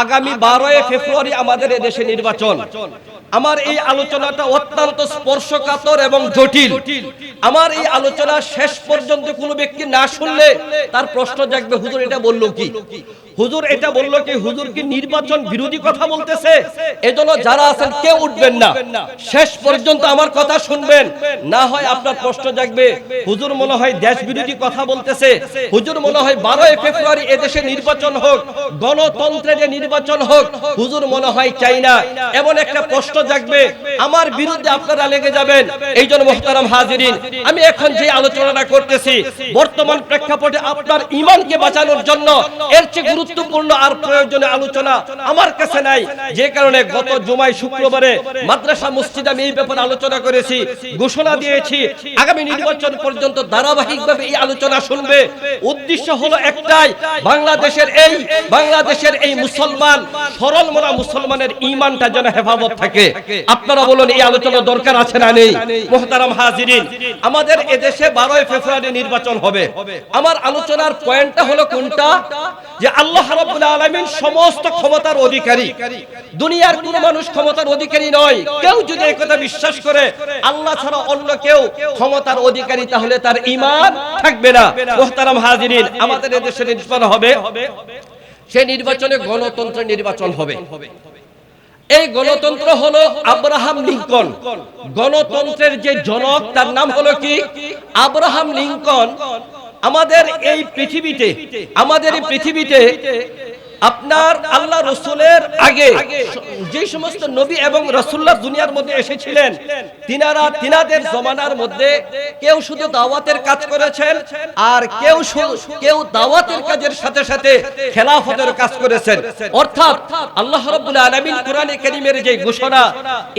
আগামী বারোই ফেব্রুয়ারি আমাদের এদেশে নির্বাচন। আমার এই আলোচনাটা অত্যন্ত স্পর্শকাতর এবং জটিল। আমার এই আলোচনা শেষ পর্যন্ত কোনো ব্যক্তি না শুনলে তার প্রশ্ন জাগবে, হুজুর, এটা বলল কি? হুজুর, এটা বলল কি? হুজুর কি নির্বাচন বিরোধী কথা বলতেছে? এজন্য যারা আছেন, কেউ উঠবেন না। শেষ পর্যন্ত আমার কথা শুনবেন। না হয় আপনার প্রশ্ন জাগবে, হুজুর, মনে হয় দেশ বিরোধী কথা বলতেছে। হুজুর, মনে হয় বারোই ফেব্রুয়ারি এদেশে নির্বাচন হোক, গণতন্ত্রের যে নির্বাচন হোক, হুজুর, মনে হয় চাই না। এমন একটা প্রশ্ন জাগবে। আমার বিরুদ্ধে আপনারা লেগে যাবেন। এই জন্য মোহতারাম হাজিরিন, আমি এখন যে আলোচনাটা করতেছি, বর্তমান প্রেক্ষাপটে আপনার ইমানকে বাঁচানোর জন্য এর চেয়ে গুরুত্বপূর্ণ আর প্রয়োজনে আলোচনা আমার কাছে নাই। যে কারণে গত জুমাই শুক্রবারে মাদ্রাসা মসজিদ আমি এই ব্যাপারে আলোচনা করেছি, ঘোষণা দিয়েছি, আগামী নির্বাচন পর্যন্ত ধারাবাহিকভাবে এই আলোচনা শুনবে। উদ্দেশ্য হলো একটাই, বাংলাদেশের এই বাংলাদেশের এই মুসলমান, সরল মনা মুসলমানের ইমানটা যেন হেফাজত থাকে। আপনারা বলুন এই আলোচনা দরকার আছে না নেই? মোহতারাম হাজিরিন আমাদের এদেশে বারোই ফেব্রুয়ারি নির্বাচন হবে। আমার আলোচনার পয়েন্টটা হলো কোনটা? যে আল্লাহ রাব্বুল আলামিন সমস্ত ক্ষমতার অধিকারী। দুনিয়ার কোনো মানুষ ক্ষমতার অধিকারী নয়। কেউ যদি এই কথা বিশ্বাস করে আল্লাহ ছাড়া অন্য কেউ ক্ষমতার অধিকারী তাহলে তার ঈমান থাকবে না। মোহতারাম হাজিরিন আমাদের এদেশে নির্বাচন হবে। সেই নির্বাচনে গণতন্ত্রের নির্বাচন হবে। এই গণতন্ত্র হলো আব্রাহাম লিঙ্কন। গণতন্ত্রের যে জনক, তার নাম হলো কি? Abraham Lincoln. আমাদের এই পৃথিবীতে, আমাদের এই পৃথিবীতে আপনার আল্লাহ রসুলের আগে যে সমস্ত নবী এবং রসুল্লাহ দুনিয়ার মধ্যে এসেছিলেন, তিনারা তিনাদের জমানার মধ্যে কেউ শুধু দাওয়াতের কাজ করেছেন আর কেউ কেউ দাওয়াতের কাজের সাথে সাথে খেলাফতের কাজ করেছেন। অর্থাৎ আল্লাহ রাব্বুল আলামিন কোরআনে কারীমের যে ঘোষণা,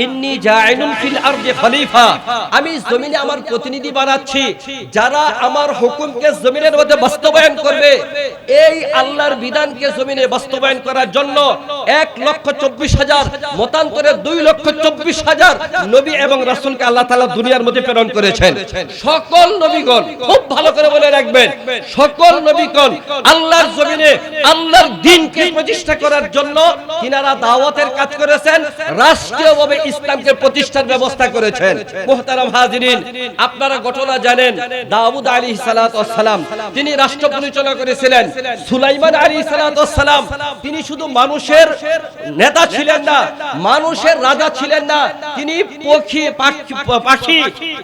ইন্নী জাইনুন ফিল আরদি খলিফা আমি জমিনে আমার প্রতিনিধি বানাচ্ছি, যারা আমার হুকুমকে জমিনের মধ্যে বাস্তবায়ন করবে, এই আল্লাহর বিধানকে জমিনে বাস্তবায়ন করার জন্য এক লক্ষ চব্বিশ হাজার, মতান্তরে দুই লক্ষ চব্বিশ হাজার নবী এবং রাসূলকে আল্লাহ তাআলা দুনিয়ার মধ্যে প্রেরণ করেছেন। সকল নবীগণ খুব ভালো করে বলে রাখবেন, সকল নবীগণ আল্লাহর জমিনে আল্লাহর দিনকে প্রতিষ্ঠা করার জন্য তিনারা দাওয়াতের কাজ করেছেন, রাষ্ট্রীয়ভাবে ইসলামকে প্রতিষ্ঠার ব্যবস্থা করেছেন। মুহতারাম হাজিরিন, আপনারা ঘটনা জানেন, দাউদ আলী সালাম, তিনি রাষ্ট্র পরিচালনা করেছিলেন সুলাইমান সালাতু সালাম। তিনি শুধু মানুষের নেতা ছিলেন না, মানুষের রাজা ছিলেন না। তিনি পক্ষী, পাখি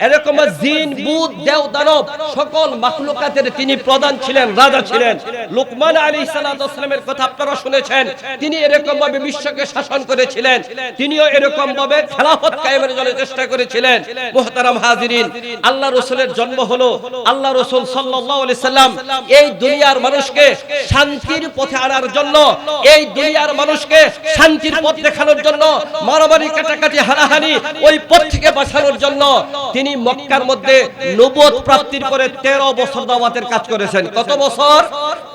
এরকম জিন বুত দেও, দানব সকল মাখলুকাতের তিনি প্রধান ছিলেন, রাজা ছিলেন। লুকমান আলী সালামের কথা আপনারা শুনেছেন। তিনি এরকম ভাবে বিশ্বকে শাসন করেছিলেন। তিনিও এরকম ভাবে খেলাফত কায়েমের জন্য চেষ্টা করেছিলেন। মুহতারাম হাজিরিন, আল্লাহ রসুলের জন্ম হলো। আল্লাহ রসুল আলাইহি সাল্লাম এই দুনিয়ার মানুষকে শান্তির পথে আনার জন্য এই দুনিয়ার মানুষকে শান্তির পথ দেখানোর জন্য, মারামারি কাটাকাটি হানাহানি ওই পথ থেকে বাঁচানোর জন্য তিনি মক্কার মধ্যে নবুয়ত প্রাপ্তির পরে 13 বছর দাওয়াতের কাজ করেছেন। কত বছর?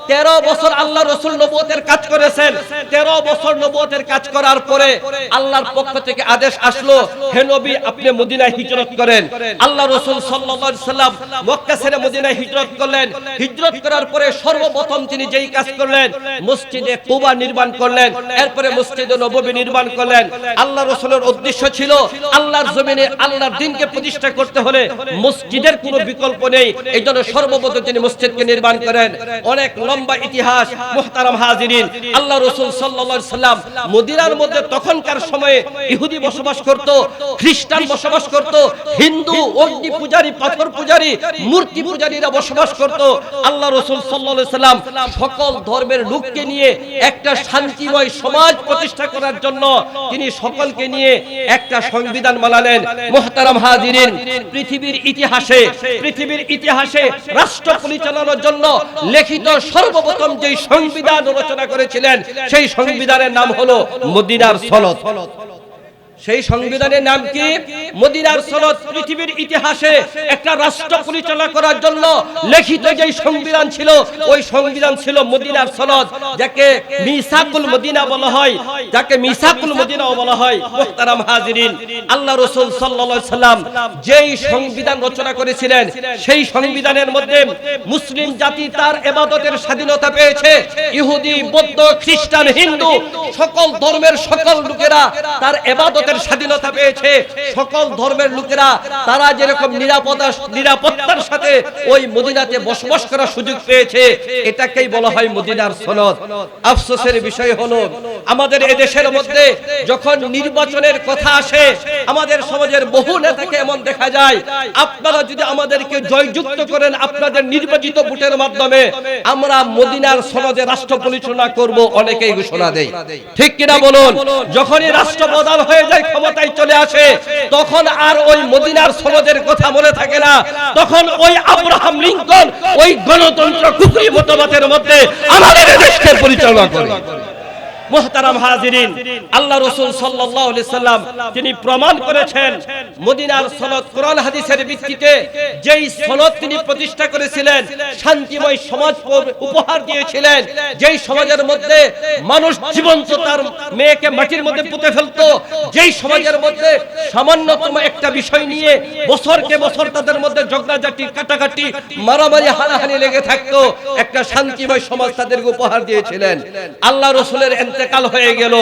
13 বছর আল্লাহ রসুল নবুয়তের কাজ করেছেন। 13 বছর নবুয়তের কাজ করার পরে আল্লাহর পক্ষ থেকে আদেশ আসলো, হে নবী, আপনি মদিনায় হিজরত করেন। আল্লাহ রসুল সাল্লাম মক্কা ছেড়ে মদিনায় হিজরত করলেন। হিজরত করার পরে সর্বপ্রথম তিনি যেই কাজ করলেন, মসজিদে কুবা নির্মাণ করলেন, এরপরে মসজিদে নববী নির্মাণ করলেন। আল্লাহ রসুলের উদ্দেশ্য ছিল আল্লাহর জমিনে আল্লাহর দিনকে প্রতিষ্ঠা করতে হলে মসজিদের কোনো বিকল্প নেই। এই জন্য সর্বপ্রথম তিনি মসজিদকে নির্মাণ করেন। অনেক লম্বা ইতিহাস, মুহতারাম হাজিরিন। আল্লাহ রসুল আলাইহি সাল্লাম মদিনার মধ্যে তখনকার সময়ে ইহুদি বসবাস করত, খ্রিস্টান বসবাস করত, হিন্দু, অগ্নি পূজারী, পাথর পূজারী, মূর্তি পূজারীরা বসবাস করত। আল্লাহ রসুল আলাইহি সাল্লাম সকল ধর্মের লোককে নিয়ে একটা শান্তিময় সমাজ প্রতিষ্ঠা করার জন্য তিনি সকলকে নিয়ে একটা সংবিধান বানালেন। মোহতারাম হাজিরিন, পৃথিবীর ইতিহাসে পৃথিবীর ইতিহাসে রাষ্ট্র পরিচালনার জন্য লিখিত সর্বপ্রথম যে সংবিধান রচনা করেছিলেন, সেই সংবিধানের নাম হলো মদিনার সনদ। সেই সংবিধানের নাম কি? মদিনার সনদ পৃথিবীর ইতিহাসে একটা রাষ্ট্র পরিচালনা করার জন্য লিখিত যে সংবিধান ছিল, ওই সংবিধান ছিল মদিনার সনদ, যাকে মিসাকুল মদিনা বলা হয়। যাকে মিসাকুল মদিনাও বলা হয়, মুহতারাম হাজিরিন। আল্লাহ রসুল সাল্লা সাল্লাম যেই সংবিধান রচনা করেছিলেন, সেই সংবিধানের মধ্যে মুসলিম জাতি তার এবাদতের স্বাধীনতা পেয়েছে। ইহুদি, বৌদ্ধ, খ্রিস্টান, হিন্দু, সকল ধর্মের সকল লোকেরা তার এবাদতের স্বাধীনতা পেয়েছে। সকল ধর্মের লোকেরা, তারা যেরকম নিরাপত্তা নিরাপত্তার সাথে ওই মদিনাতে বসবাস করার সুযোগ পেয়েছে, এটাকেই বলা হয় মদিনার সনদ। আফসোসের বিষয় হলো, আমাদের এদেশের মধ্যে যখন নির্বাচনের কথা আসে, আমাদের সমাজের বহু নেতাকে এমন দেখা যায়, আপনারা যদি আমাদেরকে জয়যুক্ত করেন আপনাদের নির্বাচিত ভোটের মাধ্যমে, আমরা মদিনার সনদে রাষ্ট্র পরিচালনা করব, অনেকেই ঘোষণা দেয়। ঠিক কিনা বলুন? যখনই রাষ্ট্রপ্রধান হয়ে যায় ক্ষমতায় চলে আসে, তখন আর ওই মদিনার সনদের কথা মনে থাকে না। তখন ওই আব্রাহাম লিঙ্কন ওই গণতন্ত্র কুকুরি মতবাদের মধ্যে আমাদের দেশকে পরিচালনা করে। মোহতারাম হাজিরিন, আল্লাহ রসুল আলাইহি সাল্লাম তিনি প্রমাণ করেছেন মদিনার সনদ কোরআন হাদিসের ভিত্তিতে যেই সনদ তিনি প্রতিষ্ঠা করেছিলেন, শান্তিময় সমাজ উপহার দিয়েছিলেন, যেই সমাজের মধ্যে মানুষ জীবন্ত তার মেয়েকে মাটির মধ্যে পুঁতে ফেলতো, যেই সমাজের মধ্যে সামান্যতম একটা বিষয় নিয়ে বছরকে বছর তাদের মধ্যে ঝগড়াঝাটি, কাটাকাটি, মারামারি, হানাহানি লেগে থাকতো, একটা শান্তিময় সমাজ তাদেরকে উপহার দিয়েছিলেন। আল্লাহ রসুলের ইন্তেকাল হয়ে গেল।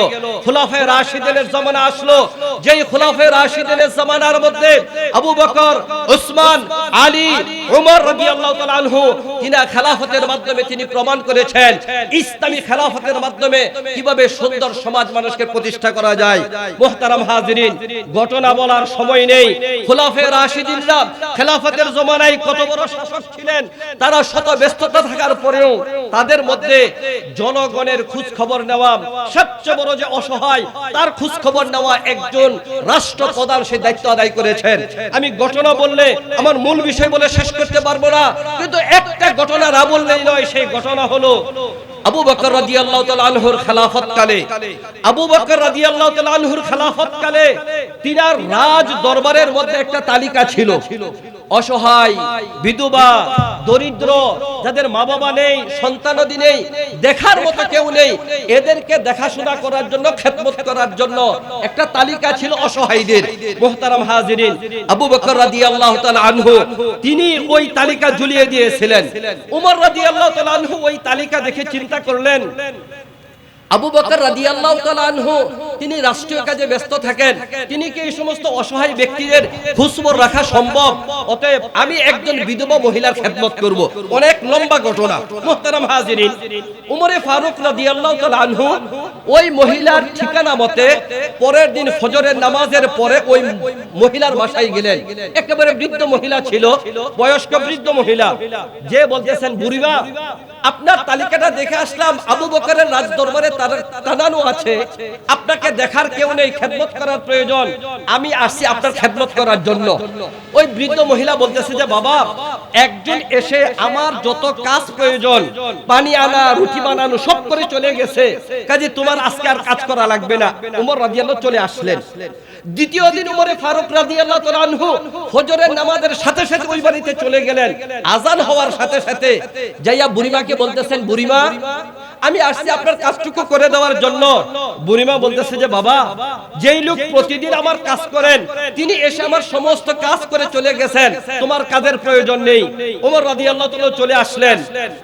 খুলাফায়ে রাশিদিনের জামানা আসলো। যেই খুলাফায়ে রাশিদিনের জামানার মধ্যে আবু বকর, উসমান, আলী ওমর রাদিয়াল্লাহু তাআলা আনহু খেলাফতের মাধ্যমে তিনি প্রমাণ করেছেন। ইসলামী খেলাফতের মাধ্যমে কীভাবে সুন্দর সমাজ মানুষকে প্রতিষ্ঠা করা যায়। মুহতারাম হাজিরিন, ঘটনা বলার সময় নেই। খুলাফায়ে রাশিদিনরা খেলাফতের জমানায় কত বড় শাসক ছিলেন, তারা শত ব্যস্ততা থাকার পরেও তাদের মধ্যে জনগণের খোঁজ খবর নেওয়া সবচেয়ে বড় যে অসহায়, তার খোঁজ খবর নেওয়া একজন রাষ্ট্রপ্রধান সে দায়িত্ব আদায় করেছেন। আমি ঘটনা বললে আমার মূল বিষয় বলে শেষ করতে পারব না, কিন্তু একটা ঘটনা না বললেই নয়, সেই ঘটনা হলো আবু বকর রাদিয়াল্লাহু তাআলা আনহুর খেলাফত কালে আবু বকর রাদিয়াল্লাহু তাআলা আনহুর খেলাফত কালে তিনার রাজ দরবারের মধ্যে একটা তালিকা ছিল। অসহায়, বিধবা, দরিদ্র, যাদের মা বাবা নেই সন্তানাদি নেই, দেখার মতো কেউ নেই, এদেরকে দেখাশোনা করার জন্য, খেদমত করার জন্য একটা তালিকা ছিল অসহায়দের, মোহতারাম হাজিরিন। আবু বকর রাদিয়াল্লাহু তাআলা আনহু, তিনি ওই তালিকা ঝুলিয়ে দিয়েছিলেন। উমর রাদিয়াল্লাহু তাআলা আনহু ওই তালিকা দেখে চিন্তা করলেন। আবু বকর রাদিয়াল্লাহু তাআলা আনহু তিনি রাষ্ট্রীয় কাজে ব্যস্ত থাকেন। তিনি কি এই সমস্ত অসহায় ব্যক্তিদের খোঁজখবর রাখা সম্ভব? অতএব আমি একজন বিধবা মহিলার খেদমত করব। অনেক লম্বা ঘটনা। মুহতারাম হাজিরিন, উমরে ফারুক রাদিয়াল্লাহু তাআলা আনহু, ওই মহিলার ঠিকানা মতে পরের দিন ফজরের নামাজের পরে ওই মহিলার বাসায় গেলেন। একেবারে বৃদ্ধ মহিলা ছিল, বয়স্ক বৃদ্ধ মহিলা। যে বলতেছেন, বুড়িমা, আপনার তালিকাটা দেখে আসলাম, আবু বকরের রাজ দরবারে টানানো আছে। আপনাকে দেখার কেউ নেই, খেদমত করার প্রয়োজন। আমি আসছি আপনার খেদমত করার জন্য। ওই বৃদ্ধ মহিলা বলতেছে যে, বাবা, একজন এসে আমার যত কাজ প্রয়োজন, পানি আনা, রুটি বানানো, সব করে চলে গেছে। কাজে তোমার আজকে আর কাজ করা লাগবে না। উমর রাদিয়াল্লাহু চলে আসলেন। দ্বিতীয় দিন উমরে ফারুক রাদিয়াল্লাহু তাআলা আনহু ফজরের নামাজের সাথে সাথে ওই বাড়িতে চলে গেলেন। আজান হওয়ার সাথে সাথে যাইয়া বুড়িমাকে বলতেছেন, বুড়িমা আমি আসছি আপনার কাজটুকু করে দেওয়ার জন্য। বুড়িমা বলতেছে যে বাবা যেই লোক প্রতিদিন আমার কাজ করেন তিনি এসে আমার সমস্ত কাজ করে চলে গেছেন। তোমার কাজের প্রয়োজন নেই। ওমর রাদিয়াল্লাহু তাআলা চলে আসলেন।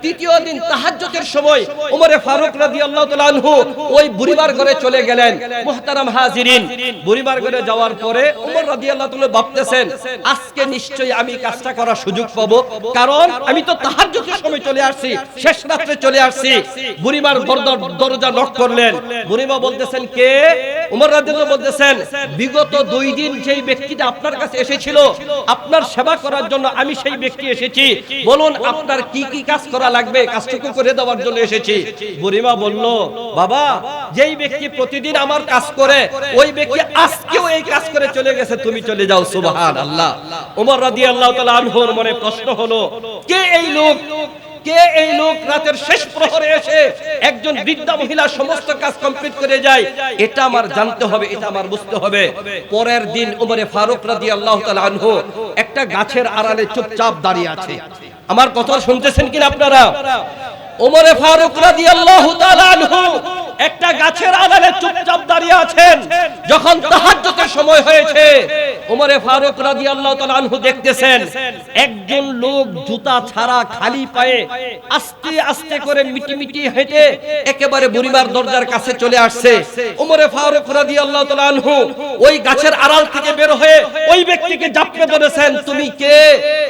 তৃতীয় দিন তাহাজ্জুদের সময় ওমরে ফারুক রাদিয়াল্লাহু তাআলা আনহু ওই বুড়িমার ঘরে চলে গেলেন। মুহতারাম হাজিরিন। বুড়িমার ঘরে যাওয়ার পরে ওমর রাদিয়াল্লাহু তাআলা ভাবতেছেন আজকে নিশ্চয়ই আমি কাজটা করার সুযোগ পাবো। কারণ আমি তো তাহাজ্জুদের সময় চলে আসছি। শেষ রাত্রে চলে আসছি। বুড়িমার দরজা নক করলেন। বুড়িমা বলতেছেন, কে? উমর বলতেছেন, বিগত দুই দিন যেই ব্যক্তিটা আপনার কাছে এসেছিল, আপনার সেবা করার জন্য আমি সেই ব্যক্তি এসেছি। বলুন, আপনার কি কি কাজ করা লাগবে? কাজটুকু করে দেওয়ার জন্য এসেছি। বুড়িমা বলল, বাবা, যেই ব্যক্তি প্রতিদিন আমার কাজ করে, ওই ব্যক্তি আজকেও এই কাজ করে চলে গেছে, তুমি চলে যাও, সুবহানাল্লাহ। ওমর রাদিয়াল্লাহু তাআলা আনহুর মনে প্রশ্ন হলো, কে এই লোক? কে এই লোক রাতের শেষ প্রহরে এসে একজন বৃদ্ধা মহিলা সমস্ত কাজ কমপ্লিট করে যায়? এটা আমার জানতে হবে, এটা আমার বুঝতে হবে। পরের দিন উমরে ফারুক রাদিয়াল্লাহু তাআলা আনহু একটা গাছের আড়ালে চুপচাপ দাঁড়িয়ে আছে। আমার কথা শুনতেছেন কিনা আপনারা? ওমরে ফারুক রাদিয়াল্লাহু তাআলা আনহু একটা গাছের আড়ালে চুপচাপ দাঁড়িয়ে আছেন। যখন তাহাজ্জুদের সময় হয়েছে ওমরে ফারুক রাদিয়াল্লাহু তাআলা আনহু দেখতেছেন, একজন লোক জুতা ছাড়া খালি পায়ে আস্তে আস্তে করে মিটি মিটি হেঁটে একেবারে বুড়িমার দরজার কাছে চলে আসছে। ওমরে ফারুক রাদিয়াল্লাহু তাআলা আনহু ওই গাছের আড়াল থেকে বের হয়ে ওই ব্যক্তিকে জাপড়ে ধরেছেন, তুমি কে?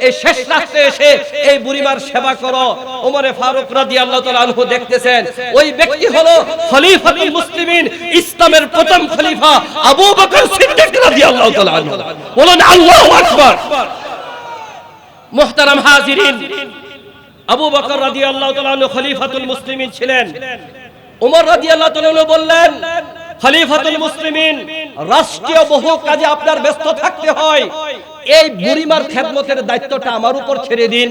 এই শেষ রাত্রে এসে এই বুড়িমার সেবা করো। ওমরে ফারুক রাদিয়াল্লাহু তাআলা আনহু দেখতেছেন, ওই ব্যক্তি হলো খলিফাতুল মুসলিমিন ইসলামের প্রথম খলিফা আবু বকর সিদ্দিক রাদিয়াল্লাহু তাআলা আনহু। বলুন, আল্লাহ আকবর। মুহতারাম হাজিরিন, আবু বকর তাআলা আনহু খলিফাতুল মুসলিমিন ছিলেন। ওমর রাদিয়াল্লাহু আল্লাহ বললেন, খলিফাতুল মুসলিমিন, রাষ্ট্রীয় বহু কাজে আপনার ব্যস্ত থাকতে হয়। এই বুড়িমার খেদমতের দায়িত্বটা আমার উপর ছেড়ে দিন।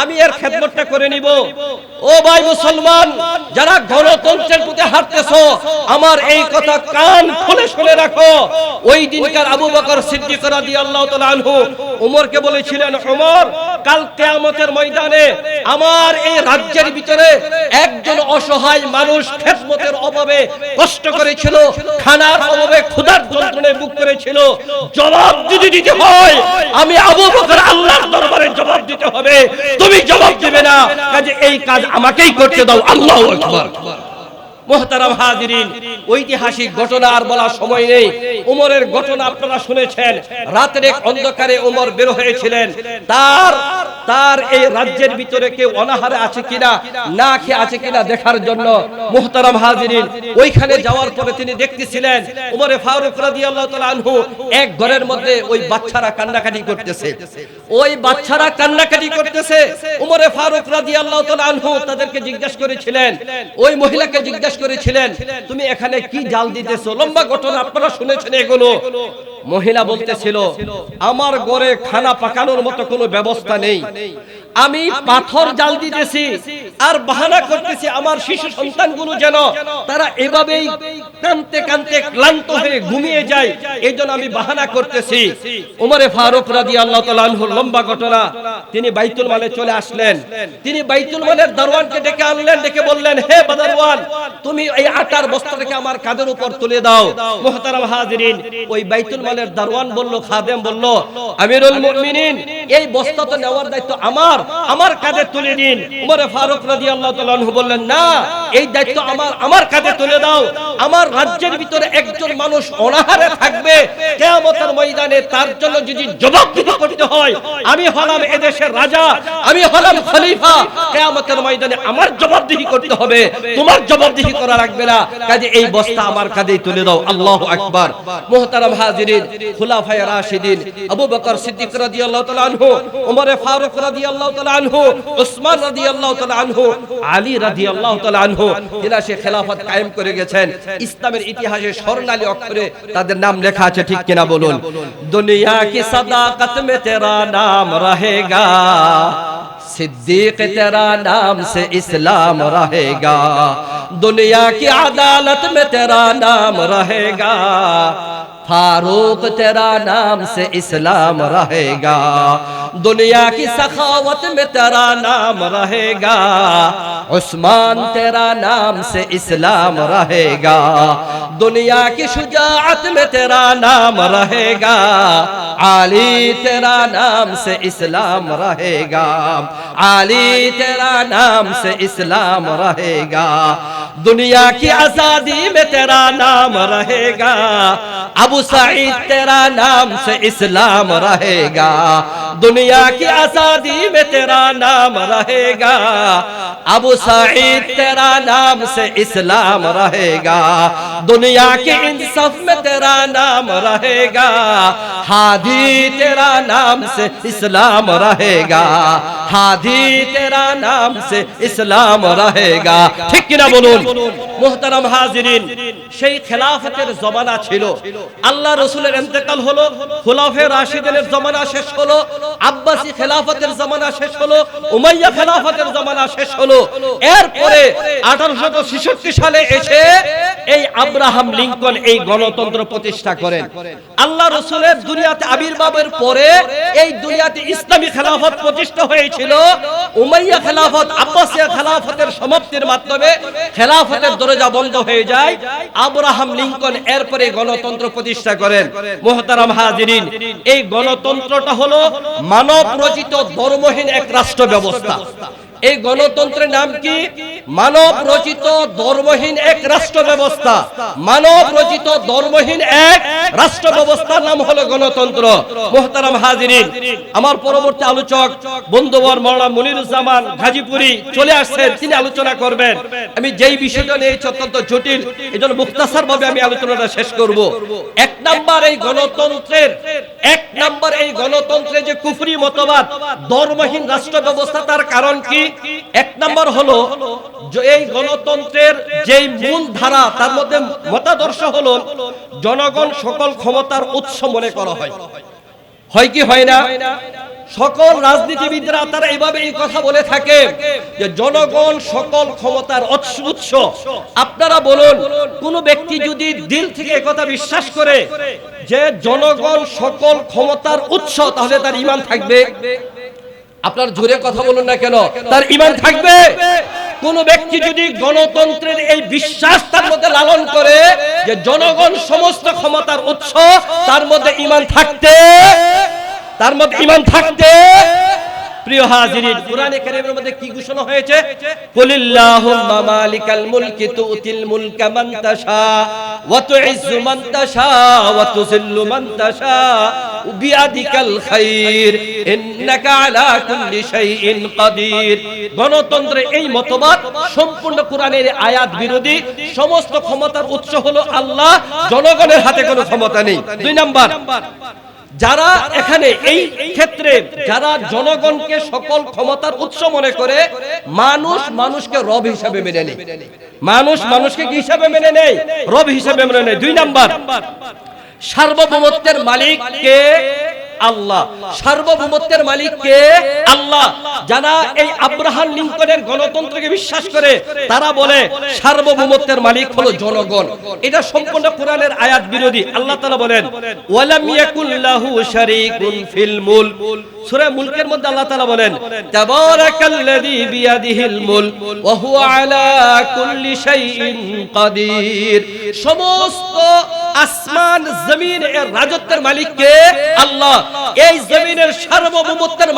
আমি এর খেদমতটা করে নিব। ও ভাই মুসলমান, যারা গণতন্ত্রের প্রতি হাঁটতেছো, আমার এই কথা কান খুলে শুনে রাখো। ওই দিনকার আবু বকর সিদ্দিক রাদিয়াল্লাহু তাআলা আনহু ওমরকে বলেছিলেন ওমর কাল কিয়ামতের ময়দানে আমার এই রাজ্যের ভিতরে একজন অসহায় মানুষ খেদমতের অভাবে কষ্ট করেছিল, খানার অভাবে ক্ষুধার যন্ত্রণায় বুক করেছিল জবাব যদি দিতে হয় আমি আবু বকর আল্লাহর দরবারে জবাব দিতে হবে। তুমি জবাব দিবে না। কাজে এই কাজ আমাকেই করতে দাও। আল্লাহু আকবার। মোহতারাম হাজিরিন। ঐতিহাসিক ঘটনা আর বলার সময় নেই। উমরের ঘটনা আপনারা শুনেছেন। রাতের এক অন্ধকারে উমর বের হয়েছিলেন। তার তার এই রাজ্যের ভিতরে কেউ অনাহারে আছে কিনা, না খেয়ে আছে কিনা দেখার জন্য মোহতারাম হাজিরিন, ওইখানে যাওয়ার পরে তিনি দেখতেছিলেন উমরে ফারুক রাদিয়াল্লাহু তাআলা আনহু এক ঘরের মধ্যে ওই বাচ্চারা কান্নাকাটি করতেছে। ওই বাচ্চারা কান্নাকাটি করতেছে। উমরে ফারুক রাদিয়াল্লাহু তাআলা আনহু তাদেরকে জিজ্ঞাসা করেছিলেন, ওই মহিলাকে জিজ্ঞাসা করেছিলেন, তুমি এখানে কি জাল দিতেছো? লম্বা ঘটনা আপনারা শুনেছেন এগুলো। মহিলা বলতেছিল, আমার ঘরে খানা পাকানোর মতো কোনো ব্যবস্থা নেই। আমি পাথর জাল দিতেছি আর বাহানা করতেছি আমার শিশু সন্তানগুলো যেন তারা এভাবেই কানতে কানতে ক্লান্ত হয়ে ঘুমিয়ে যায়। এই আমি বাহানা করতেছি। উমরে ফারুক রাজি আল্লাহ তালুর লম্বা ঘটনা। তিনি বাইতুল মালে চলে আসলেন। তিনি বাইতুল মালের দারোয়ানকে ডেকে আনলেন ডেকে বললেন হে বাদারওয়ান তুমি এই আটার বস্তাটাকে আমার কাঁধের উপর তুলে দাও। মোহতারাম হাজিরিন ওই বাইতুল মালের দারোয়ান বলল খাদেম বলল আমিরুল মুমিনিন এই বস্তা তো নেওয়ার দায়িত্ব আমার। আমার কাঁধে তুলে দিন উমরে ফারুক রাদিয়াল্লাহু তাআলা আনহু বললেন, না, এই দায়িত্ব আমার আমার কাঁধে তুলে দাও। আমার রাজ্যের ভিতরে একজন মানুষ অনাহারে থাকবে। কিয়ামতের ময়দানে তার জন্য যদি জবাবদিহি করতে হয়, আমি হলাম এদেশের রাজা, আমি হলাম খলিফা। কিয়ামতের ময়দানে আমার জবাবদিহি করতে হবে। তোমার জবাবদিহি করা লাগবে না। কাজে এই বস্তা আমার কাঁধেই তুলে দাও। আল্লাহু আকবার। মুহতারাম হাজিরিন, খুলাফায়ে রাশিদিন, আবু বকর সিদ্দিক রাদিয়াল্লাহু তাআলা আনহু ওমর ফারুক রাদিয়াল্লাহু তাআলা আনহু উসমান রাদিয়াল্লাহু তাআলা আনহু আলী রাদিয়াল্লাহু তাআলা আনহু এরা সে খেলাফত কায়েম করে গেছেন ইসলামের ইতিহাসে স্বর্ণালী অক্ষরে তাদের নাম লেখা আছে ঠিক কিনা বলুন দুনিয়া কি সাদাকত মে তেরা নাম রহেগা सिद्दीक तेरा नाम से इस्लाम रहेगा दुनिया की अदालत में तेरा नाम रहेगा फारूक तेरा नाम से इस्लाम रहेगा دنیا کی سخاوت میں تیرا نام رہے گا۔ عثمان تیرا نام سے اسلام رہے گا۔ دنیا کی شجاعت میں تیرا نام رہے گا۔ علی تیرا نام سے اسلام رہے گا۔ علی تیرا نام سے اسلام رہے گا۔ دنیا کی آزادی میں تیرا نام رہے گا۔ ابو سعید تیرا نام سے اسلام رہے گا۔ دنیا دنیا کی آزادی میں تیرا نام رہے گا۔ ابو سعید تیرا نام سے اسلام رہے گا۔ دنیا کے انصف میں تیرا نام رہے گا۔ ہادی تیرا نام سے اسلام رہے گا۔ ہادی تیرا نام سے اسلام رہے گا۔ ٹھیک نہ بولو মুহতারাম হাজিরিন, সেই খেলাফতের জমানা ছিল। আল্লাহ রসুলের ইন্তেকাল হলো, খুলাফে রাশিদিনের জমানা শেষ হলো, আব্বাসি খেলাফতের জমানা শেষ হলো, উমাইয়া খেলাফতের জমানা শেষ হলো। এরপরে আঠারোশত ছেষট্টি সালে এসে এই আব্রাহাম লিঙ্কন এই গণতন্ত্র প্রতিষ্ঠা করেন। আল্লাহ রসুলের দুনিয়াতে আবির্ভাবের পরে এই দুনিয়াতে ইসলামী খেলাফত প্রতিষ্ঠা হয়েছিল। উমাইয়া খেলাফত, আব্বাসিয়া খেলাফতের সমাপ্তির মাধ্যমে খেলাফতের দরজা দরজা বন্ধ হয়ে যায়। আব্রাহাম লিঙ্কন এরপরে গণতন্ত্র প্রতিষ্ঠা করেন। মোহতারাম হাজিরিন, এই গণতন্ত্রটা হলো মানব রচিত ধর্মহীন এক রাষ্ট্র ব্যবস্থা। এই গণতন্ত্রের নাম কি? মানব রচিত ধর্মহীন এক রাষ্ট্র ব্যবস্থা। মানব রচিত ধর্মহীন এক রাষ্ট্র ব্যবস্থার নাম হলো গণতন্ত্র। মোহতারাম হাজিরিন, আমার পরবর্তী আলোচক বন্ধুবর মৌলানা মনিরুজ্জামান গাজীপুরি চলে আসছেন, তিনি আলোচনা করবেন। আমি যেই বিষয়টা নিয়ে অত্যন্ত জটিল এই জন্য মুক্তাসার ভাবে আমি আলোচনাটা শেষ করব। এক নাম্বার এই গণতন্ত্রের, এক নাম্বার এই গণতন্ত্রের যে কুফরি মতবাদ, ধর্মহীন রাষ্ট্র ব্যবস্থা তার কারণ কি? এক নাম্বার হলো যে এই গণতন্ত্রের যেই মূল ধারা, তার মধ্যে মতাদর্শ হলো জনগণ সকল ক্ষমতার উৎস মনে করা হয়। হয় কি হয় না? সকল রাজনীতিবিদরা তারা এইভাবে এই কথা বলে থাকে যে জনগণ সকল ক্ষমতার উৎস আপনারা বলুন, কোন ব্যক্তি যদি দিল থেকে একথা বিশ্বাস করে যে জনগণ সকল ক্ষমতার উৎস, তাহলে তার ইমান থাকবে? আপনার জোরে কথা বলুন না কেন? তার ইমান থাকবে। কোন ব্যক্তি যদি গণতন্ত্রের এই বিশ্বাস তার মধ্যে লালন করে যে জনগণ সমস্ত ক্ষমতার উৎস, তার মধ্যে ইমান থাকতে, তার মধ্যে ইমান থাকতে প্রিয় হাজিরিন, কোরআনে কারীমের মধ্যে কি ঘোষণা হয়েছে? কুলিল্লাহুম্মা মালিকাল মুলকি তুতিল মুলকা মান তাশা, ওয়া তুইজ্জু মান তাশা, ওয়া তুযিল্লু মান তাশা খাইর, ইন্নাকা আলা কুল্লি শাইইন কাদির। গণতন্ত্রের এই মতবাদ সম্পূর্ণ কোরআনের আয়াত বিরোধী, সমস্ত ক্ষমতার উৎস হলো আল্লাহ, জনগণের হাতে কোনো ক্ষমতা নেই। দুই নাম্বার যারা এখানে এই ক্ষেত্রে যারা জনগণকে সকল ক্ষমতার উৎস মনে করে মানুষ মানুষকে রব হিসাবে মেনে নেয়। মানুষ মানুষকে কি হিসাবে মেনে নেয়? রব হিসাবে মেনে নেই দুই নাম্বার। সার্বভৌমত্বের মালিক কে আল্লাহ। সার্বভৌমত্বের মালিক কে আল্লাহ। যারা এই আব্রাহাম লিঙ্কনের গণতন্ত্রকে বিশ্বাস করে, তারা বলে, সার্বভৌমত্বের মালিক হলো জনগণ। এটা সম্পূর্ণ কোরআনের আয়াত বিরোধী। আল্লাহ তাআলা বলেন, ওয়ালাম ইয়াকুল্লাহু শারীকুন ফিল মুলক। সূরা মুলকের মধ্যে আল্লাহ তাআলা বলেন, তাবারাকাল্লাযী বিয়াদিহিল মুলক, ওয়া হুয়া আলা কুল্লি শাইইন কাদির। সমস্ত আসমান জমিন এর রাজত্বের আল্লাহ, এই জমিনের সার্বভৌমত্বের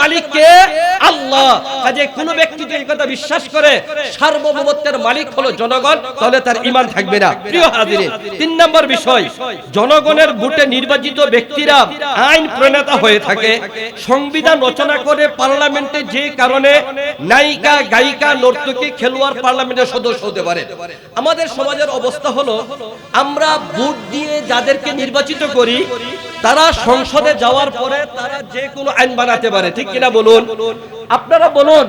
আল্লাহ। কাজে ব্যক্তি যদি কথা বিশ্বাস করে, সার্বভৌমত্বের মালিক হলো জনগণ, তাহলে তার ঈমান থাকবে না। প্রিয় তিন নম্বর বিষয়, জনগণের ভোটে নির্বাচিত ব্যক্তিরা আইন প্রণেতা হয়ে থাকে। সংবিধান রচনা করে পার্লামেন্টে যে কারণে নায়িকা, গায়িকা, নর্তকী, খেলোয়াড় পার্লামেন্টের সদস্য হতে পারে। আমাদের সমাজের অবস্থা হলো আমরা ভোট দিয়ে যাদেরকে নির্বাচিত করি, তারা সংসদে যাওয়ার পরে তারা যে কোনো আইন বানাতে পারে, ঠিক কিনা বলুন? আপনারা বলুন,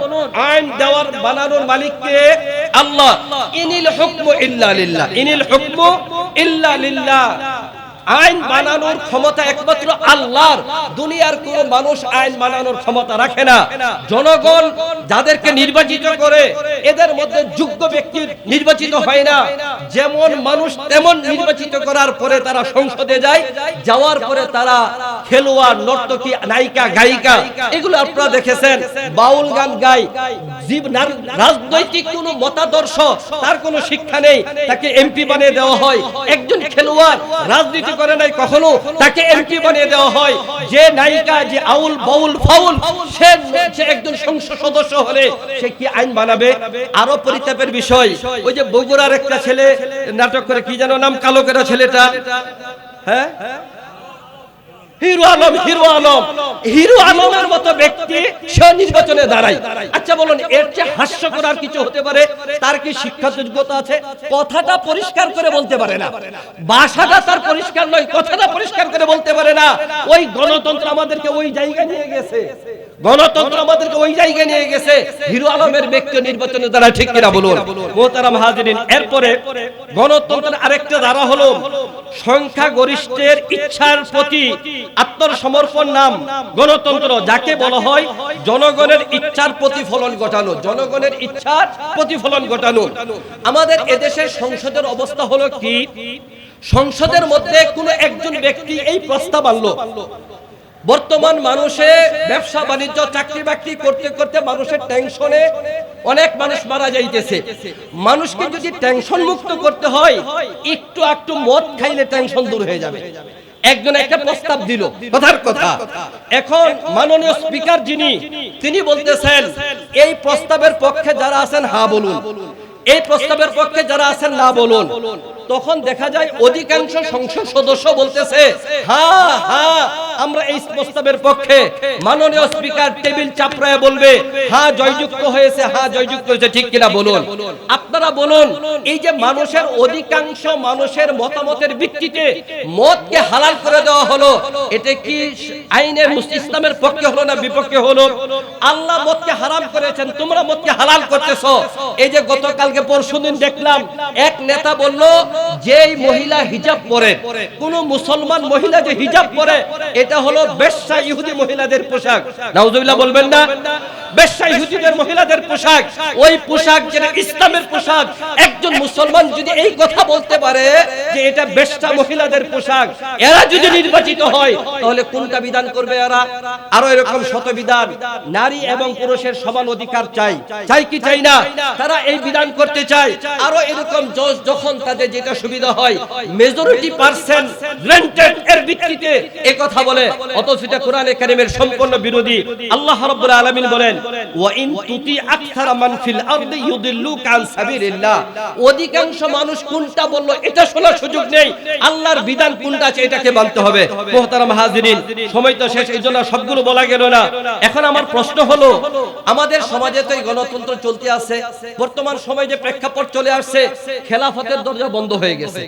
আইন দেওয়ার বানানোর মালিককে আল্লাহ। ইনিল হুকমু ইল্লা লিল্লাহ, ইনিল হুকমু ইল্লা লিল্লাহ। আইন বানানোর ক্ষমতা একমাত্র আল্লাহর। দুনিয়ার কোন মানুষ আইন বানানোর ক্ষমতা রাখে না। জনগণ যাদেরকে নির্বাচিত করে, এদের মধ্যে যোগ্য ব্যক্তি নির্বাচিত হয় না। যেমন মানুষ তেমন নির্বাচিত করার পরে তারা সংসদে যায়, যাওয়ার পরে তারা খেলোয়াড়, নর্তকী, নায়িকা, গায়িকা, এগুলো আপনারা দেখেছেন। বাউল গান গায় মতাদর্শ, তার কোনো শিক্ষা নেই, তাকে বানিয়ে দেওয়া হয়। একজন রাজনীতি করে নাই কখনো, তাকে বানিয়ে দেওয়া হয়। নায়িকা, যে আউল সে সদস্য হলে সে কি আইন বানাবে? আরও পরিতাপের বিষয়। ওই যে বগুড়ার একটা ছেলে, নাটক করে, কি যেন নাম, কালো কেরা ছেলেটা? হ্যাঁ? Hero Alam hero Alam. Hero আলমের মতো ব্যক্তি সে নির্বাচনে দাঁড়ায়। আচ্ছা বলুন, এর চেয়ে হাস্য করার কিছু হতে পারে? তার কি শিক্ষা যোগ্যতা আছে? কথাটা পরিষ্কার করে বলতে পারে না। ভাষাটা তার পরিষ্কার নয়, কথাটা পরিষ্কার করে বলতে পারে না। ওই গণতন্ত্র আমাদেরকে ওই জায়গায় নিয়ে গেছে। গণতন্ত্র আমাদেরকে ওই জায়গায় নিয়ে গেছে। হিরো আলমের ব্যক্তি নির্বাচনে দ্বারা ঠিক কিনা বলুন? মোহতারাম হাজিরিন, এরপরে গণতন্ত্রের আরেকটা ধারা হলো সংখ্যা গরিষ্ঠের ইচ্ছার প্রতি আত্মসমর্পণ নাম গণতন্ত্র যাকে বলা হয় জনগণের ইচ্ছার প্রতিফলন ঘটানো, জনগণের ইচ্ছার প্রতিফলন ঘটানো। আমাদের এদেশের সংসদের অবস্থা হলো কি? সংসদের মধ্যে কোনো একজন ব্যক্তি এই প্রস্তাব আনলো। বর্তমান মানুষে ব্যবসা, বাণিজ্য, চাকরি বাকরি করতে করতে মানুষের টেনশনে অনেক মানুষ মারা যাইতেছে। মানুষকে যদি টেনশন মুক্ত করতে হয়, একটু একটু মদ খাইলে টেনশন দূর হয়ে যাবে। একজন একটা প্রস্তাব দিল। কথার কথা। এখন মাননীয় স্পিকার যিনি তিনি বলতেছেন এই প্রস্তাবের পক্ষে যারা আছেন হা বলুন। এই প্রস্তাবের পক্ষে যারা আছেন না বলুন। তখন দেখা যায় অধিকাংশ সংসদ সদস্য বলতেছে হ্যাঁ হ্যাঁ আমরা এই প্রস্তাবের পক্ষে মাননীয় স্পিকার টেবিল চাপড়ায় বলবে হ্যাঁ জয়যুক্ত হয়েছে হ্যাঁ জয়যুক্ত হয়েছে, ঠিক কিনা বলুন? আপনারা বলুন, এই যে মানুষের অধিকাংশ মানুষের মতামতের ভিত্তিতে মদকে হালাল করে দেওয়া হলো, এটা কি আইনের ইসলামের পক্ষে হলো না বিপক্ষে হলো? আল্লাহ মদকে হারাম করেছেন, তোমরা মদকে হালাল করতেছো। এই যে গতকালকে পরশুদিন দেখলাম, এক নেতা বলল যেই মহিলা হিজাব পরে কোন মুসলমান মহিলা যে হিজাব পরে এটা হলো বেশ্যা ইহুদি মহিলাদের পোশাক। নাউজুবিল্লাহ বলবেন না। বেশ্যা ইহুদিদের মহিলাদের পোশাক ওই পোশাক যেটা ইসলামের পোশাক। একজন মুসলমান যদি এই কথা বলতে পারে যে এটা বেশ্যা মহিলাদের পোশাক এরা যদি নির্বাচিত হয় তাহলে কোনটা বিধান করবে এরা? আরও এরকম শত বিধান নারী এবং পুরুষের সমান অধিকার চাই। চাই কি চাই না? তারা এই বিধান করতে চায়। আরও এরকম যখন তাদের যেটা সুবিধা হয় মেজরিটি পার্সেন্ট রেন্টেড এর ভিত্তিতে এই কথা বলে। অথচ এটা কোরআনে কারিমের সম্পূর্ণ বিরোধী। আল্লাহ রাব্বুল আলামিন বলেন, ওয়া ইন তুতি আকথারা মান ফিল আরদি ইউদিল্লুকা আন সাবিলিল্লাহ। অধিকাংশ মানুষ কোনটা বলল, এটা শোনার সুযোগ নেই। আল্লাহর বিধান কোনটা আছে, এটাকে মানতে হবে। মুহতারাম হাজিরিন, সময় তো শেষ, এই জন্য সবগুলো বলা গেল না। এখন আমার প্রশ্ন হলো, আমাদের সমাজে তো এই গণতন্ত্র চলতে আছে। বর্তমান সময় যে প্রেক্ষাপট চলে আসছে, খেলাফতের দরজা বন্ধ হয়ে গেছে।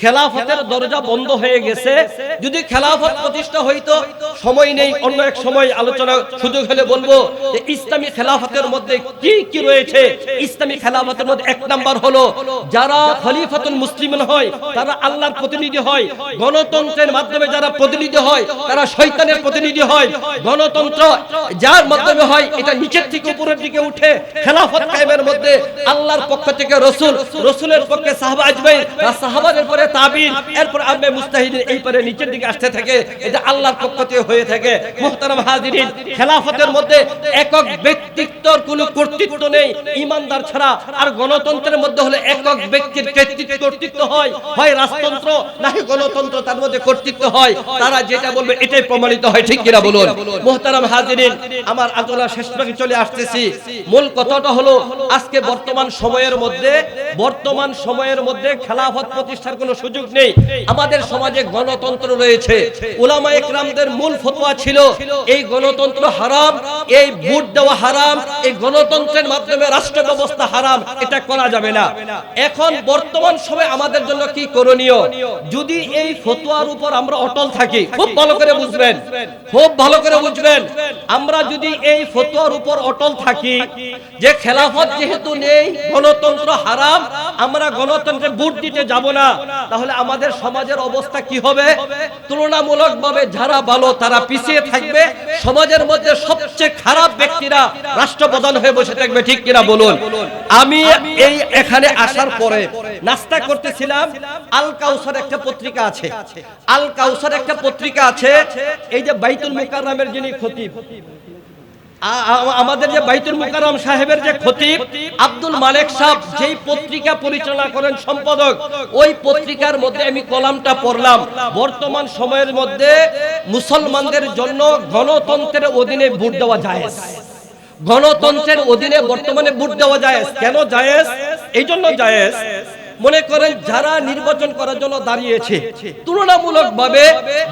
খেলাফতের দরজা বন্ধ হয়ে গেছে। যদি খেলাফত প্রতিষ্ঠা হইতো, সময় নেই, অন্য এক সময় আলোচনা সুযোগ হলে বলব যে ইসলামী খেলাফতের মধ্যে কি কি রয়েছে? ইসলামী খেলাফতের মধ্যে এক নাম্বার হলো, যারা খলিফাতুল মুসলিম হয়, তারা আল্লাহর প্রতিনিধি হয়। গণতন্ত্রের মাধ্যমে যারা প্রতিনিধি হয়, তারা শয়তানের প্রতিনিধি হয়। গণতন্ত্র যার মাধ্যমে হয়, এটা নিচের থেকে উপরের দিকে উঠে। খেলাফত কায়েমের মধ্যে আল্লাহর পক্ষ থেকে রসুল, রসুলের পক্ষে সাহাবা আজমাইন সাহাবাদের পরে তাবিন, এরপর আব্বে মুস্তাহিদিন এই পরে নিচের দিকে আসতে থাকে। এটা আল্লাহর পক্ষ থেকে হয়ে থাকে, মুহতারাম হাজিরিন, খেলাফতের মধ্যে একক ব্যক্তিত্বর কোনো কর্তৃত্ব নেই। ইমানদার ছাড়া আর গণতন্ত্রের মধ্যে হলে একক ব্যক্তির কর্তৃত্ব হয়। হয় রাজতন্ত্র নাকি গণতন্ত্র, তার মধ্যে কর্তৃত্ব হয়। তারা যেটা বলবে এটাই প্রমাণিত হয়, ঠিক কিনা বলুন? মুহতারাম হাজিরিন, আমার আলোচনা শেষ ভাগে চলে আসতেছি। মূল কথাটা হলো, আজকে বর্তমান সময়ের মধ্যে, বর্তমান সময়ের মধ্যে খেলাফত প্রতিষ্ঠার কোনো সুযোগ নেই। আমাদের সমাজে গণতন্ত্র রয়েছে। উলামা একরামদের মূল ফতোয়া ছিল, এই গণতন্ত্র হারাম, এই ভোট দেওয়া হারাম, এই গণতন্ত্রের মাধ্যমে রাষ্ট্র ব্যবস্থা হারাম, এটা করা যাবে না। এখন বর্তমান সময় আমাদের জন্য কি করণীয়? যদি এই ফতোয়ার উপর আমরা অটল থাকি, খুব ভালো করে বুঝবেন, খুব ভালো করে বুঝবেন, আমরা যদি এই ফতোয়ার উপর অটল থাকি, যে খেলাফত যেহেতু নেই, গণতন্ত্র হারাম, আমরা গণতন্ত্রে ভোট দিতে যাব না, তাহলে আমাদের সমাজের অবস্থা কি হবে? তুলনামূলকভাবে যারা ভালো, তারা পিছিয়ে থাকবে। সমাজের মধ্যে সবচেয়ে খারাপ ব্যক্তিরা রাষ্ট্রপ্রধান হয়ে বসে থাকবে, ঠিক কিনা বলুন? আমি এই এখানে আসার পরে নাস্তা করতেছিলাম, আল কাউসার একটা পত্রিকা আছে। আল কাউসার একটা পত্রিকা আছে, এই যে বাইতুল মুকাররমের যিনি খতিব আমাদের যে বাইতুল মুকাররম সাহেবের যে খতিব, আব্দুল মালেক সাহেব যেই পত্রিকা পরিচালনা করেন সম্পাদক, ওই পত্রিকার মধ্যে আমি কলামটা পড়লাম। বর্তমান সময়ের মধ্যে মুসলমানদের জন্য গণতন্ত্রের অধীনে ভোট দেওয়া যায় গণতন্ত্রের অধীনে বর্তমানে ভোট দেওয়া যায় কেন জায়েজ? এই জন্য জায়েজ মনে করেন যারা নির্বাচন করার জন্য দাঁড়িয়েছে তুলনামূলক ভাবে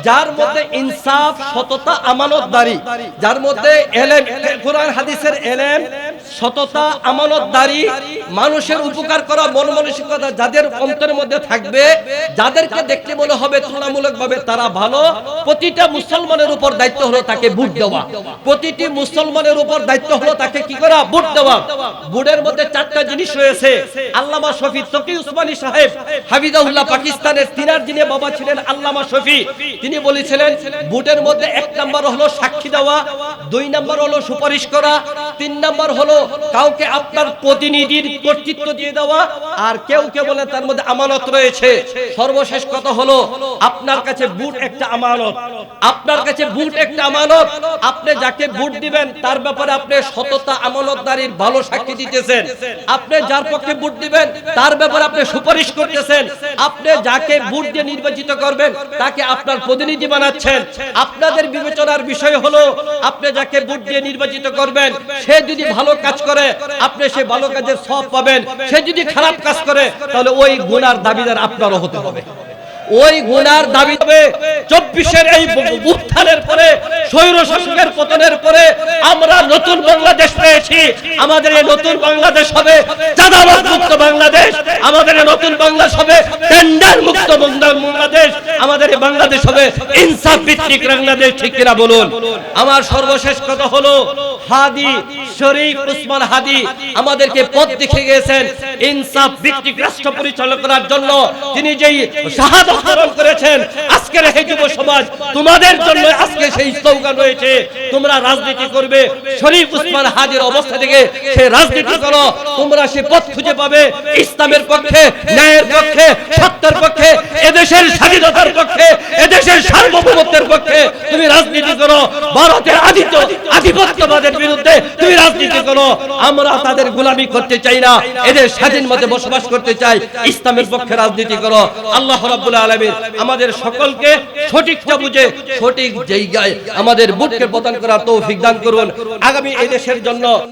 যার মধ্যে ইনসাফ, সততা, আমানত দাঁড়ি। যার মধ্যে এলেম, কোরআন, হাদিসের এলেম সততা, আমানতদারি, মানুষের উপকার করা মন মানসিকতা যাদের অন্তরের মধ্যে থাকবে, যাদেরকে দেখতে মনে হবে তুলনামূলক ভাবে তারা ভালো। প্রতিটা মুসলমানের উপর দায়িত্ব হলো তাকে ভোট দেওয়া। প্রতিটি মুসলমানের উপর দায়িত্ব হলো তাকে কি করা? ভোট দেওয়া। ভোটের মধ্যে চারটা জিনিস রয়েছে। আল্লামা শফি তকি উসমানী সাহেব হাবিদাউল্লাহ পাকিস্তানের তিনার যিনি বাবা ছিলেন আল্লামা শফি, তিনি বলেছিলেন, ভোটের মধ্যে এক নাম্বার হলো সাক্ষী দেওয়া, দুই নাম্বার হলো সুপারিশ করা, তিন নাম্বার হলো কাউকে আপনার প্রতিনিধির কর্তৃত্ব দিয়ে দেওয়া, আর কেউ কেউ বলে তার মধ্যে আমানত রয়েছে। সর্বশেষ কথা হলো, আপনার কাছে বুট একটা আমানত। আপনার কাছে বুট একটা আমানত। আপনি যাকে বুট দিবেন, তার ব্যাপারে আপনি সততা আমানতদারির ভালো সাক্ষী দিতেছেন। আপনি যার পক্ষে বুট দিবেন, তার ব্যাপারে আপনি সুপারিশ করতেছেন। আপনি যাকে বুট দিয়ে নির্বাচিত করবেন, তাকে আপনার প্রতিনিধি বানাচ্ছেন। আপনাদের বিবেচনার বিষয় হলো, আপনি যাকে বুট দিয়ে নির্বাচিত করবেন, সে যদি ভালো কাজ করে, আপনি সে ভালো কাজের সব পাবেন। সে যদি খারাপ কাজ করে, তাহলে ওই গুনার দাবিদার আপনারও হতে হবে। ওই গুনার দাবি হবে চব্বিশের এই উত্থানের পরে, স্বৈর শাসকের পতনের পরে, আমরা নতুন বাংলাদেশ পেয়েছি। আমাদের এই নতুন বাংলাদেশ হবে চাঁদাবাদ মুক্ত বাংলাদেশ। আমাদের এই নতুন বাংলাদেশ হবে টেন্ডার মুক্ত বাংলাদেশ। আমাদের এই বাংলাদেশ হবে ইনসাফ ভিত্তিক বাংলাদেশ, ঠিক কিনা বলুন? আমার সর্বশেষ কথা হলো, হাদি শরীফ উসমান হাদি আমাদেরকে পথ দেখে গেছেন ইনসাফ ভিত্তিক রাষ্ট্র পরিচালনা করার জন্য। তিনি যেই বরণ করেছেন, আজকের এই যুব সমাজ তোমাদের জন্য আজকে সেই স্লোগান রয়েছে, তোমরা রাজনীতি করবে, শরীফ উসমান হাদির অবস্থা থেকে সে রাজনীতি করো, তোমরা সে পথ খুঁজে পাবে, ইসলামের পক্ষে, ন্যায়ের পক্ষে, সত্যের পক্ষে, এদেশের স্বাধীনতার পক্ষে, এদেশের সার্বভৌমত্বের পক্ষে তুমি রাজনীতি করো। ভারতের আদিত্য, আধিপত্যবাদের বিরুদ্ধে তুমি রাজনীতি করো আমরা তাদের গোলামি করতে চাই না। এদের স্বাধীন মতে বসবাস করতে চাই। ইসলামের পক্ষে রাজনীতি করো। আল্লাহ রাব্বুল আলামিন আমাদের সকলকে সঠিকটা বুঝে, সঠিক জায়গায় আমাদের বুটকে প্রদান করার তৌফিক দান করুন। আগামী এদেশের দেশের জন্য